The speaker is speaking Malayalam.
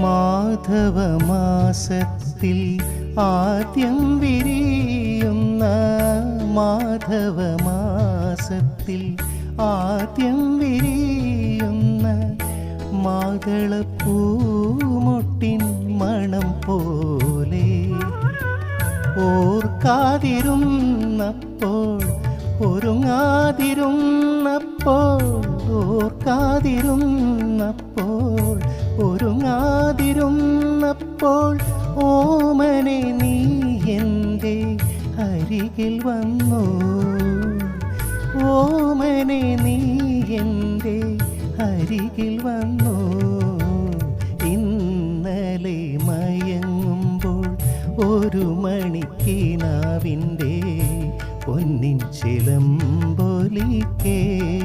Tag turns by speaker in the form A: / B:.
A: മാധവമാസത്തിൽ ആദ്യം വിരിയുന്ന മാധവമാസത്തിൽ ആദ്യം വിരിയുന്ന മാതളപ്പൂമൊട്ടിൻ മണം പോലെ ഓർക്കാതിരുന്നപ്പോൾ ഒരുങ്ങാതിരുന്നപ്പോൾ ഓർക്കാതിരുന്നപ്പോൾ ഒരുങ്ങാതിരുന്നപ്പോൾ ഓമനെ നീ എന്റെ അരികിൽ വന്നു. ഓമനെ നീ എന്റെ അരികിൽ വന്നു. ഇന്നലെ മയങ്ങുമ്പോൾ ഒരു മണിക്കിനാവിന്റെ പൊന്നിൻ ചിലമ്പൊലി കേട്ടുണർന്നു